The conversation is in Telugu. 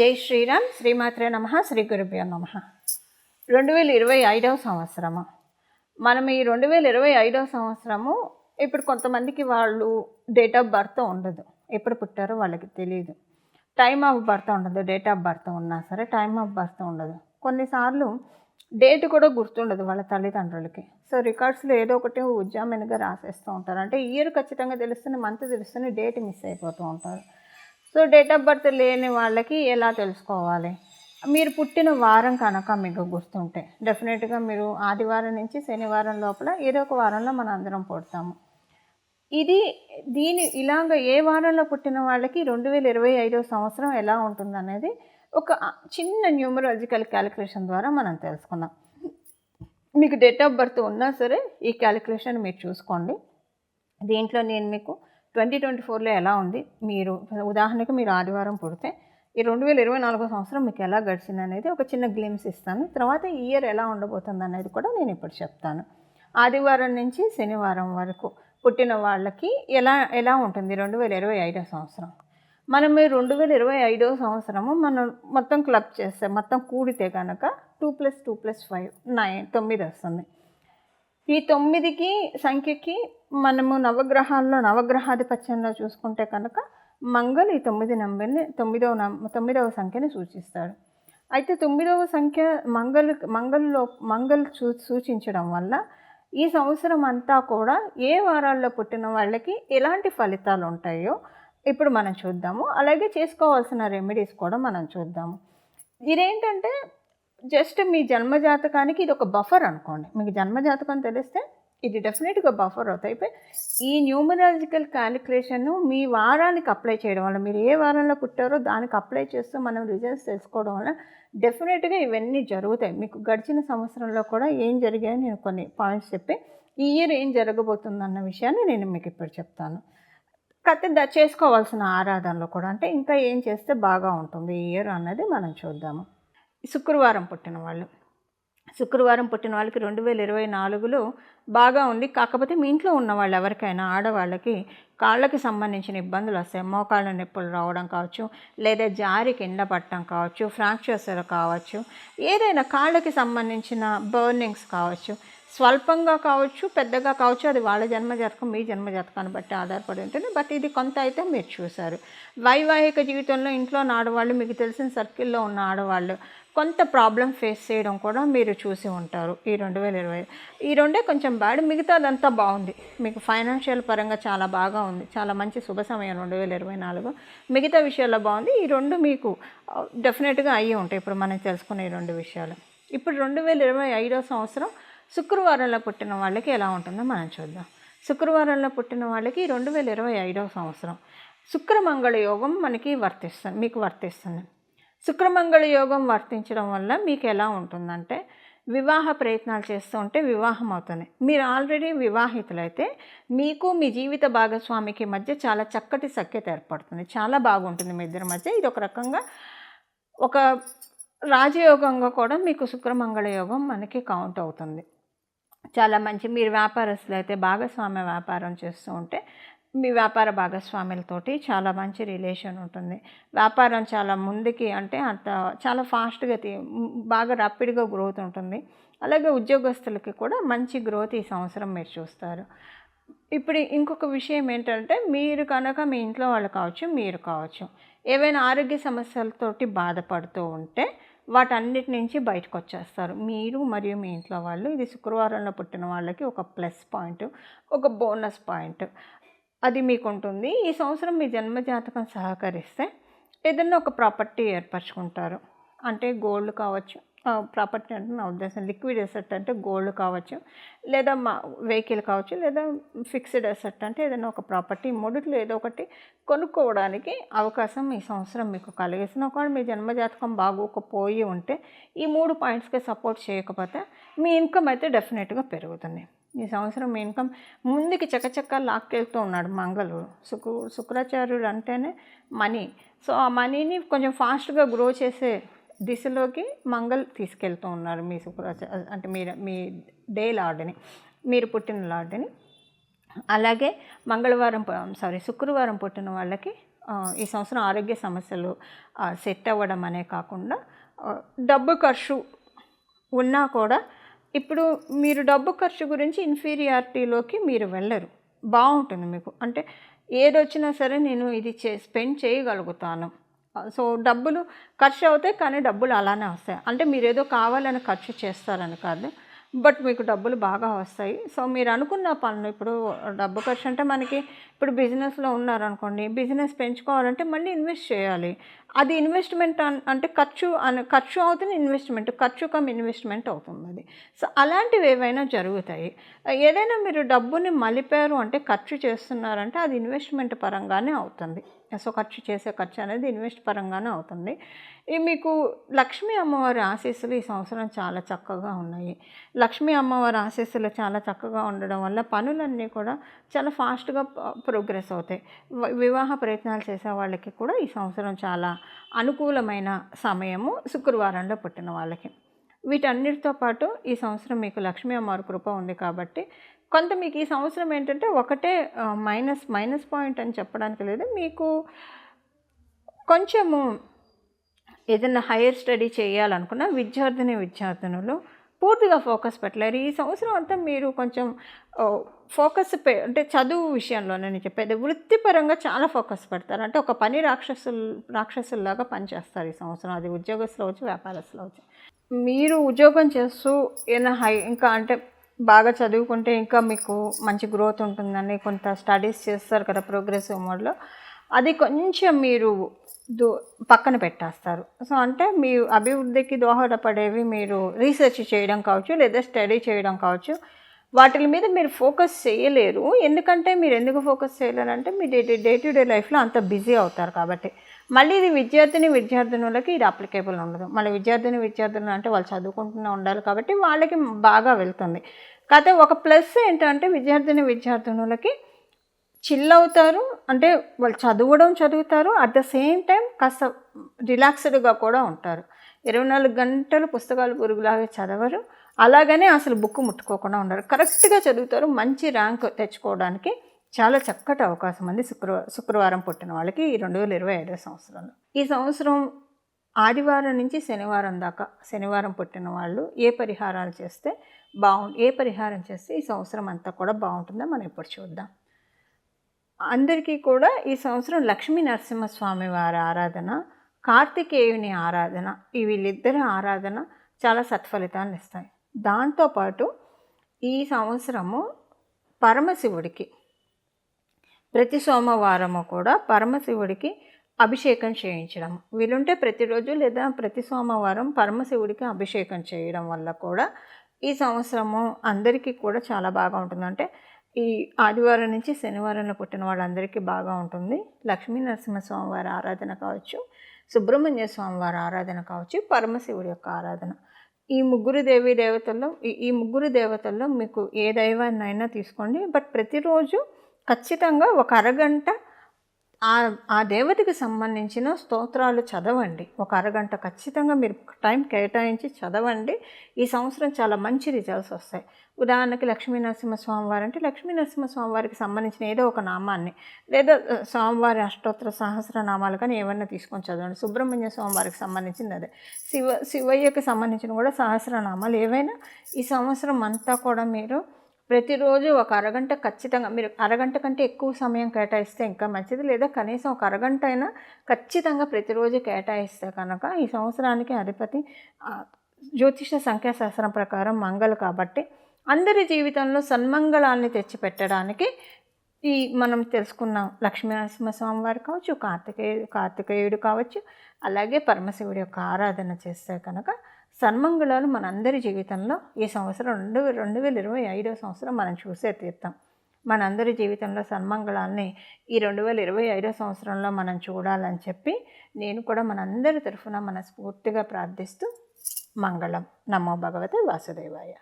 జై శ్రీరామ్. శ్రీమాత్రే నమ. శ్రీ గురుభ్యో నమ. రెండు వేల ఇరవై ఐదవ సంవత్సరము. మనం ఈ రెండు వేల ఇరవై ఐదవ సంవత్సరము ఇప్పుడు కొంతమందికి వాళ్ళు డేట్ ఆఫ్ బర్త్ ఉండదు. ఎప్పుడు పుట్టారో వాళ్ళకి తెలియదు టైమ్ ఆఫ్ బర్త్ ఉండదు. డేట్ ఆఫ్ బర్త్ ఉన్నా సరే టైమ్ ఆఫ్ బర్త్ ఉండదు. కొన్నిసార్లు డేట్ కూడా గుర్తుండదు వాళ్ళ తల్లిదండ్రులకి. సో రికార్డ్స్లో ఏదో ఒకటి ఉజ్జామెనగా రాసేస్తూ ఉంటారు. అంటే ఇయర్ ఖచ్చితంగా తెలుస్తుంది మంత్ తెలుస్తుంది డేట్ మిస్ అయిపోతూ ఉంటారు. సో డేట్ ఆఫ్ బర్త్ లేని వాళ్ళకి ఎలా తెలుసుకోవాలి? మీరు పుట్టిన వారం కనుక మీకు గుర్తుంటే డెఫినెట్గా మీరు ఆదివారం నుంచి శనివారం లోపల ఏదో ఒక వారంలో మనం అందరం పుడతాము. ఇది దీని ఇలాగ ఏ వారంలో పుట్టిన వాళ్ళకి రెండు వేల ఇరవై ఐదో సంవత్సరం ఎలా ఉంటుందనేది ఒక చిన్న న్యూమరాలజికల్ క్యాలిక్యులేషన్ ద్వారా మనం తెలుసుకుందాం. మీకు డేట్ ఆఫ్ బర్త్ ఉన్నా సరే ఈ క్యాలిక్యులేషన్ మీరు చూసుకోండి. దీంట్లో నేను మీకు ట్వంటీ ట్వంటీ ఫోర్లో ఎలా ఉంది? మీరు ఉదాహరణకు మీరు ఆదివారం పుడితే ఈ రెండు వేల ఇరవై నాలుగో సంవత్సరం మీకు ఎలా గడిచింది అనేది ఒక చిన్న గ్లిమ్స్ ఇస్తాను. తర్వాత ఈ ఇయర్ ఎలా ఉండబోతుంది అనేది కూడా నేను ఇప్పుడు చెప్తాను. ఆదివారం నుంచి శనివారం వరకు పుట్టిన వాళ్ళకి ఎలా ఎలా ఉంటుంది రెండు వేల ఇరవై ఐదో సంవత్సరం? మనం రెండు వేల ఇరవై ఐదో సంవత్సరము మనం మొత్తం క్లబ్ చేస్తే మొత్తం కూడితే కనుక two plus two plus five nine తొమ్మిది వస్తుంది. ఈ తొమ్మిదికి సంఖ్యకి మనము నవగ్రహాల్లో నవగ్రహాధిపత్యంలో చూసుకుంటే కనుక మంగళ ఈ తొమ్మిది నంబర్ని తొమ్మిదవ నం తొమ్మిదవ సంఖ్యని సూచిస్తాడు. అయితే తొమ్మిదవ సంఖ్య మంగళ మంగళలో మంగళ సూ సూచించడం వల్ల ఈ సంవత్సరం అంతా కూడా ఏ వారాల్లో పుట్టిన వాళ్ళకి ఎలాంటి ఫలితాలు ఉంటాయో ఇప్పుడు మనం చూద్దాము. అలాగే చేసుకోవాల్సిన రెమెడీస్ కూడా మనం చూద్దాము. ఇదేంటంటే జస్ట్ మీ జన్మజాతకానికి ఇది ఒక బఫర్ అనుకోండి. మీకు జన్మజాతకం తెలిస్తే ఇది డెఫినెట్గా బఫర్ అవుతాయి. ఈ న్యూమరాలజికల్ క్యాలిక్యులేషన్ మీ వారానికి అప్లై చేయడం వల్ల మీరు ఏ వారంలో పుట్టారో దానికి అప్లై చేస్తూ మనం రిజల్ట్స్ తెలుసుకోవడం వల్ల డెఫినెట్గా ఇవన్నీ జరుగుతాయి. మీకు గడిచిన సంవత్సరంలో కూడా ఏం జరిగాయో నేను కొన్ని పాయింట్స్ చెప్పి ఈ ఇయర్ ఏం జరగబోతుంది అన్న విషయాన్ని నేను మీకు ఇప్పుడు చెప్తాను. కథ ద చేసుకోవాల్సిన ఆరాధనలో కూడా అంటే ఇంకా ఏం చేస్తే బాగా ఉంటుంది ఈ ఇయర్ అన్నది మనం చూద్దాము. శుక్రవారం పుట్టిన వాళ్ళు. శుక్రవారం పుట్టిన వాళ్ళకి రెండు వేల ఇరవై నాలుగులో బాగా ఉంది కాకపోతే మీ ఇంట్లో ఉన్న వాళ్ళు ఎవరికైనా ఆడవాళ్ళకి కాళ్ళకి సంబంధించిన ఇబ్బందులు వస్తాయి. మోకాళ్ళ నొప్పులు రావడం కావచ్చు లేదా జారి కింద పట్టడం కావచ్చు ఫ్రాక్చర్స్ కావచ్చు ఏదైనా కాళ్ళకి సంబంధించిన బర్నింగ్స్ కావచ్చు స్వల్పంగా కావచ్చు పెద్దగా కావచ్చు అది వాళ్ళ జన్మజాతకం మీ జన్మజాతకాన్ని బట్టి ఆధారపడి ఉంటుంది. బట్ ఇది కొంత అయితే మీరు చూశారు. వైవాహిక జీవితంలో ఇంట్లో ఉన్న ఆడవాళ్ళు మీకు తెలిసిన సర్కిల్లో ఉన్న ఆడవాళ్ళు కొంత ప్రాబ్లం ఫేస్ చేయడం కూడా మీరు చూసి ఉంటారు ఈ రెండు వేల ఇరవై. ఈ రెండే కొంచెం బ్యాడ్ మిగతాదంతా బాగుంది. మీకు ఫైనాన్షియల్ పరంగా చాలా బాగా ఉంది. చాలా మంచి శుభ సమయం రెండు వేల ఇరవై నాలుగు. మిగతా విషయాల్లో బాగుంది. ఈ రెండు మీకు uh, డెఫినెట్గా అయ్యి ఉంటాయి. ఇప్పుడు మనం తెలుసుకునే ఈ రెండు విషయాలు. ఇప్పుడు రెండు వేల ఇరవై ఐదో సంవత్సరం శుక్రవారంలో పుట్టిన వాళ్ళకి ఎలా ఉంటుందో మనం చూద్దాం. శుక్రవారంలో పుట్టిన వాళ్ళకి రెండు వేల ఇరవై ఐదవ సంవత్సరం. శుక్రమంగళ యోగం మనకి వర్తిస్తుంది మీకు వర్తిస్తుంది. శుక్రమంగళ యోగం వర్తించడం వల్ల మీకు ఎలా ఉంటుందంటే వివాహ ప్రయత్నాలు చేస్తూ ఉంటే వివాహం అవుతుంది. మీరు ఆల్రెడీ వివాహితులైతే మీకు మీ జీవిత భాగస్వామికి మధ్య చాలా చక్కటి సఖ్యత ఏర్పడుతుంది. చాలా బాగుంటుంది మీ ఇద్దరి మధ్య. ఇది ఒక రకంగా ఒక రాజయోగంగా కూడా మీకు శుక్రమంగళ యోగం మనకి కౌంట్ అవుతుంది. చాలా మంచి మీరు వ్యాపారస్తులు అయితే భాగస్వామ్య వ్యాపారం చేస్తూ ఉంటే మీ వ్యాపార భాగస్వాములతోటి చాలా మంచి రిలేషన్ ఉంటుంది. వ్యాపారం చాలా ముందుకి అంటే అంత చాలా ఫాస్ట్గా బాగా ర్యాపిడ్గా గ్రోత్ ఉంటుంది. అలాగే ఉద్యోగస్తులకి కూడా మంచి గ్రోత్ ఈ సంవత్సరం మీరు చూస్తారు. ఇప్పుడు ఇంకొక విషయం ఏంటంటే మీరు కనుక మీ ఇంట్లో వాళ్ళు కావచ్చు మీరు కావచ్చు ఏవైనా ఆరోగ్య సమస్యలతోటి బాధపడుతూ ఉంటే వాటన్నిటి నుంచి బయటకు వచ్చేస్తారు మీరు మరియు మీ ఇంట్లో వాళ్ళు ఇది శుక్రవారంలో పుట్టిన వాళ్ళకి ఒక ప్లస్ పాయింట్ ఒక బోనస్ పాయింట్. అది మీకు ఉంటుంది ఈ సంవత్సరం మీ జన్మజాతకం సహకరిస్తే ఏదైనా ఒక ప్రాపర్టీ ఏర్పరచుకుంటారు. అంటే గోల్డ్ కావచ్చు ప్రాపర్టీ అంటే నా ఉద్దేశం లిక్విడ్ ఎసెట్ అంటే గోల్డ్ కావచ్చు లేదా మా వెహికల్ కావచ్చు లేదా ఫిక్స్డ్ ఎసెట్ అంటే ఏదైనా ఒక ప్రాపర్టీ. మూడిట్లో ఏదో ఒకటి కొనుక్కోవడానికి అవకాశం ఈ సంవత్సరం మీకు కలిగేసిన ఒకవేళ మీ జన్మజాతకం బాగోకపోయి ఉంటే ఈ మూడు పాయింట్స్కి సపోర్ట్ చేయకపోతే మీ ఇన్కమ్ అయితే డెఫినెట్గా పెరుగుతుంది. ఈ సంవత్సరం మీ ఇన్కమ్ ముందుకి చకచక్క లాక్కెళ్తూ ఉన్నాడు మంగళుడు శుక్ర శుక్రాచార్యుడు అంటేనే మనీ. సో ఆ మనీని కొంచెం ఫాస్ట్గా గ్రో చేసే దిశలోకి మంగళ్ తీసుకెళ్తూ ఉన్నారు మీ శుక్రాచార్య అంటే మీరు మీ డే లార్డ్ని మీరు పుట్టిన లార్డ్ని. అలాగే మంగళవారం సారీ శుక్రవారం పుట్టిన వాళ్ళకి ఈ సంవత్సరం ఆరోగ్య సమస్యలు సెట్ అవ్వడం అనే కాకుండా డబ్బు ఖర్చు ఉన్నా కూడా ఇప్పుడు మీరు డబ్బు ఖర్చు గురించి ఇన్ఫీరియారిటీలోకి మీరు వెళ్ళరు. బాగుంటుంది మీకు. అంటే ఏదొచ్చినా సరే నేను ఇది చే స్పెండ్ చేయగలుగుతాను. సో డబ్బులు ఖర్చు అవుతాయి కానీ డబ్బులు అలానే వస్తాయి. అంటే మీరు ఏదో కావాలని ఖర్చు చేస్తారని కాదు. బట్ మీకు డబ్బులు బాగా వస్తాయి. సో మీరు అనుకున్న పనులు ఇప్పుడు డబ్బు ఖర్చు అంటే మనకి ఇప్పుడు బిజినెస్లో ఉన్నారనుకోండి బిజినెస్ పెంచుకోవాలంటే మళ్ళీ ఇన్వెస్ట్ చేయాలి. అది ఇన్వెస్ట్మెంట్ అన్- అంటే ఖర్చు అని ఖర్చు అవుతుంది ఇన్వెస్ట్మెంట్ ఖర్చు కమ్ ఇన్వెస్ట్మెంట్ అవుతుంది. అది సో అలాంటివి ఏవైనా జరుగుతాయి. ఏదైనా మీరు డబ్బుని మలిపారు అంటే ఖర్చు చేస్తున్నారంటే అది ఇన్వెస్ట్మెంట్ పరంగానే అవుతుంది. సో ఖర్చు చేసే ఖర్చు అనేది ఇన్వెస్ట్ పరంగానే అవుతుంది. మీకు లక్ష్మీ అమ్మవారి ఆశీస్సులు ఈ సంవత్సరం చాలా చక్కగా ఉన్నాయి. లక్ష్మీ అమ్మవారి ఆశీస్సులు చాలా చక్కగా ఉండడం వల్ల పనులన్నీ కూడా చాలా ఫాస్ట్గా ప్రోగ్రెస్ అవుతాయి. వివాహ ప్రయత్నాలు చేసే వాళ్ళకి కూడా ఈ సంవత్సరం చాలా అనుకూలమైన సమయము శుక్రవారంలో పుట్టిన వాళ్ళకి. వీటన్నిటితో పాటు ఈ సంవత్సరం మీకు లక్ష్మీ అమ్మవారి కృప ఉంది కాబట్టి కొంత మీకు ఈ సంవత్సరం ఏంటంటే ఒకటే మైనస్ మైనస్ పాయింట్ అని చెప్పడానికి లేదు. మీకు కొంచెము ఏదైనా హైయర్ స్టడీ చేయాలనుకున్న విద్యార్థిని విద్యార్థినులు పూర్తిగా ఫోకస్ పెట్టలేరు. ఈ సంవత్సరం అంతా మీరు కొంచెం ఫోకస్ పె అంటే చదువు విషయంలో నేను చెప్పేది వృత్తిపరంగా చాలా ఫోకస్ పెడతారు. అంటే ఒక పని రాక్షసులు రాక్షసుల్లాగా పనిచేస్తారు ఈ సంవత్సరం. అది ఉద్యోగస్తులు అవచ్చు వ్యాపారస్తులు అవచ్చు. మీరు ఉద్యోగం చేస్తూ ఏదైనా హై ఇంకా అంటే బాగా చదువుకుంటే ఇంకా మీకు మంచి గ్రోత్ ఉంటుందని కొంత స్టడీస్ చేస్తారు కదా ప్రోగ్రెసివ్ మోడ్లో. అది కొంచెం మీరు దో పక్కన పెట్టేస్తారు. సో అంటే మీ అభివృద్ధికి దోహదపడేవి మీరు రీసెర్చ్ చేయడం కావచ్చు లేదా స్టడీ చేయడం కావచ్చు. వాటి మీద మీరు ఫోకస్ చేయలేరు. ఎందుకంటే మీరు ఎందుకు ఫోకస్ చేయలేరు అంటే మీ డే డే టు డే లైఫ్లో అంత బిజీ అవుతారు కాబట్టి. మళ్ళీ ఇది విద్యార్థిని విద్యార్థినులకి ఇది అప్లికేబుల్ ఉండదు. మళ్ళీ విద్యార్థిని విద్యార్థులు అంటే వాళ్ళు చదువుకుంటూనే ఉండాలి కాబట్టి వాళ్ళకి బాగా వెళ్తుంది. కాకపోతే ఒక ప్లస్ ఏంటంటే విద్యార్థిని విద్యార్థినులకి చిల్ అవుతారు అంటే వాళ్ళు చదవడం చదువుతారు. అట్ ద సేమ్ టైం కాస్త రిలాక్స్డ్గా కూడా ఉంటారు. ఇరవై నాలుగు గంటలు పుస్తకాలు పురుగులాగా చదవరు. అలాగనే అసలు బుక్ ముట్టుకోకుండా ఉండరు. కరెక్ట్గా చదువుతారు. మంచి ర్యాంక్ తెచ్చుకోవడానికి చాలా చక్కటి అవకాశం ఉంది శుక్రవారం శుక్రవారం పుట్టిన వాళ్ళకి ఈ రెండు వేల ఇరవై ఐదో సంవత్సరంలో. ఈ సంవత్సరం ఆదివారం నుంచి శనివారం దాకా శనివారం పుట్టిన వాళ్ళు ఏ పరిహారాలు చేస్తే బాగు ఏ పరిహారం చేస్తే ఈ సంవత్సరం అంతా కూడా బాగుంటుందో మనం ఇప్పుడు చూద్దాం. అందరికీ కూడా ఈ సంవత్సరం లక్ష్మీ నరసింహస్వామి వారి ఆరాధన కార్తికేయుని ఆరాధన ఈ వీళ్ళిద్దరి ఆరాధన చాలా సత్ఫలితాన్ని ఇస్తాయి. దాంతోపాటు ఈ సంవత్సరము పరమశివుడికి ప్రతి సోమవారము కూడా పరమశివుడికి అభిషేకం చేయించడం వీలుంటే ప్రతిరోజు లేదా ప్రతి సోమవారం పరమశివుడికి అభిషేకం చేయడం వల్ల కూడా ఈ సంవత్సరము అందరికీ కూడా చాలా బాగా ఉంటుందంటే ఈ ఆదివారం నుంచి శనివారంలో పుట్టిన వాళ్ళందరికీ బాగా ఉంటుంది. లక్ష్మీ నరసింహస్వామి వారి ఆరాధన కావచ్చు సుబ్రహ్మణ్య స్వామి వారి ఆరాధన కావచ్చు పరమశివుడి యొక్క ఆరాధన. ఈ ముగ్గురు దేవీ దేవతల్లో ఈ ఈ ముగ్గురు దేవతల్లో మీకు ఏ దైవాన్నైనా తీసుకోండి. బట్ ప్రతిరోజు ఖచ్చితంగా ఒక అరగంట ఆ ఆ దేవతకి సంబంధించిన స్తోత్రాలు చదవండి. ఒక అరగంట ఖచ్చితంగా మీరు టైం కేటాయించి చదవండి. ఈ సంవత్సరం చాలా మంచి రిజల్ట్స్ వస్తాయి. ఉదాహరణకి లక్ష్మీ నరసింహస్వామి వారు అంటే లక్ష్మీ నరసింహస్వామి వారికి సంబంధించిన ఏదో ఒక నామాన్ని లేదా స్వామివారి అష్టోత్తర సహస్ర నామాలు కానీ ఏమన్నా తీసుకొని చదవండి. సుబ్రహ్మణ్య స్వామి వారికి సంబంధించింది అదే. శివ శివయ్యకి సంబంధించిన కూడా సహస్రనామాలు ఏవైనా ఈ సంవత్సరం అంతా కూడా మీరు ప్రతిరోజు ఒక అరగంట ఖచ్చితంగా మీరు అరగంట కంటే ఎక్కువ సమయం కేటాయిస్తే ఇంకా మంచిది. లేదా కనీసం ఒక అరగంట అయినా ఖచ్చితంగా ప్రతిరోజు కేటాయిస్తే కనుక ఈ సంవత్సరానికి అధిపతి జ్యోతిష సంఖ్యాశాస్త్రం ప్రకారం మంగళ కాబట్టి అందరి జీవితంలో సన్మంగళాన్ని తెచ్చిపెట్టడానికి ఈ మనం తెలుసుకున్న లక్ష్మీనరసింహస్వామి వారు కావచ్చు కార్తికేయుడు కార్తికేయుడు కావచ్చు అలాగే పరమశివుడి యొక్క ఆరాధన చేస్తే కనుక సన్మంగళాలు మనందరి జీవితంలో ఈ సంవత్సరం రెండు రెండు వేల ఇరవై ఐదో సంవత్సరం మనం చూసే తీర్థం. మనందరి జీవితంలో సన్మంగళాల్ని ఈ రెండు వేల ఇరవై ఐదో సంవత్సరంలో మనం చూడాలని చెప్పి నేను కూడా మనందరి తరఫున మనస్ఫూర్తిగా ప్రార్థిస్తూ మంగళం. నమో భగవతే వాసుదేవాయ.